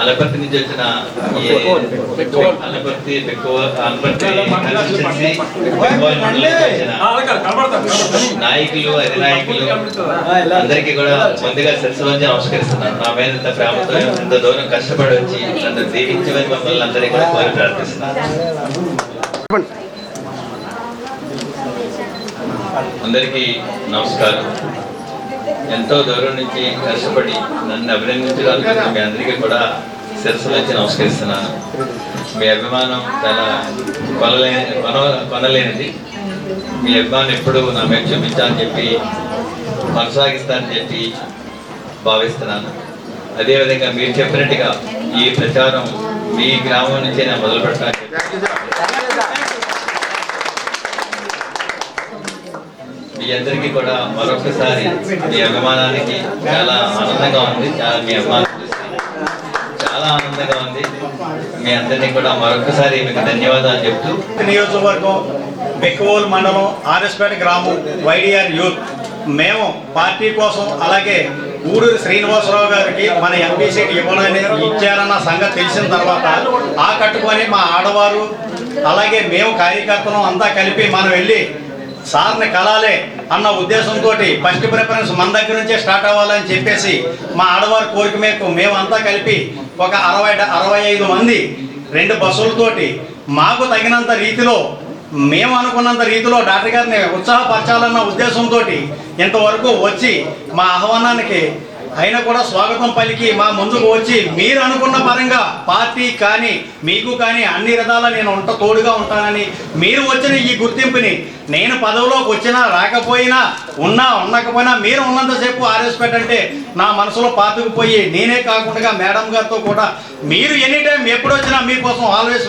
అలపర్తి నుంచి వచ్చిన అలపర్తి నాయకులు అధినాయకులు అందరికీ కూడా ముందుగా శిరస్సు నమస్కరిస్తున్నాను. నా మీద ఇంత ప్రేమతో ఇంత దూరం కష్టపడి వచ్చి నన్ను దీవించమని మమ్మల్ని అందరికీ కూడా కోరి ప్రార్థిస్తున్నాను. అందరికీ నమస్కారం. ఎంతో దూరం నుంచి కష్టపడి నన్ను అభినందించడానికి మీ అందరికీ కూడా శిరస్సు వచ్చి నమస్కరిస్తున్నాను. మీ అభిమానం చాలా కొనలే కొన కొనలేనిది మీ అభిమానం ఎప్పుడు నా మీద చూపించాలని చెప్పి కొనసాగిస్తానని చెప్పి భావిస్తున్నాను. అదేవిధంగా మీరు చెప్పినట్టుగా ఈ ప్రచారం మీ గ్రామం నుంచే నేను మొదలు పెట్టడానికి మీ అందరికీ కూడా మరొకసారి మీ అభిమానానికి చాలా ఆనందంగా ఉంది. చాలా మీ అభిమానం చాలా ఆనందంగా ఉంది. మీ అందరినీ కూడా మరొకసారి మీకు ధన్యవాదాలు చెప్తూ నియోజకవర్గం బెక్కవోలు మండలం ఆర్ఎస్పేట గ్రామం వైడిఆర్ యూత్. మేము పార్టీ కోసం అలాగే ఊడూరు శ్రీనివాసరావు గారికి మన ఎంపీ సీట్ ఇవ్వాలని ఇచ్చారన్న సంగతి తెలిసిన తర్వాత ఆ కట్టుకొని మా ఆడవారు అలాగే మేము కార్యకర్తలు అంతా కలిపి మనం వెళ్ళి సార్ని కలాలే అన్న ఉద్దేశంతో ఫస్ట్ ప్రిఫరెన్స్ మన దగ్గర నుంచే స్టార్ట్ అవ్వాలని చెప్పేసి మా ఆడవారి కోరిక మేరకు మేమంతా కలిపి ఒక అరవై అరవై ఐదు మంది రెండు బస్సులతోటి మాకు తగినంత రీతిలో మేము అనుకున్నంత రీతిలో డాక్టర్ గారిని ఉత్సాహపరచాలన్న ఉద్దేశంతో ఇంతవరకు వచ్చి మా ఆహ్వానానికి అయినా కూడా స్వాగతం పలికి మా ముందుకు వచ్చి మీరు అనుకున్న పరంగా పార్టీ కానీ మీకు కానీ అన్ని విధాలా నేను ఉంట తోడుగా ఉంటానని మీరు వచ్చిన ఈ గుర్తింపుని నేను పదవిలోకి వచ్చినా రాకపోయినా ఉన్నా ఉండకపోయినా మీరు ఉన్నంతసేపు ఆర్ఎస్ పెట్టంటే నా మనసులో పాతుకుపోయి నేనే కాకుండా మేడం గారితో కూడా మీరు ఎనీ టైం ఎప్పుడు వచ్చినా మీకోసం ఆల్వేస్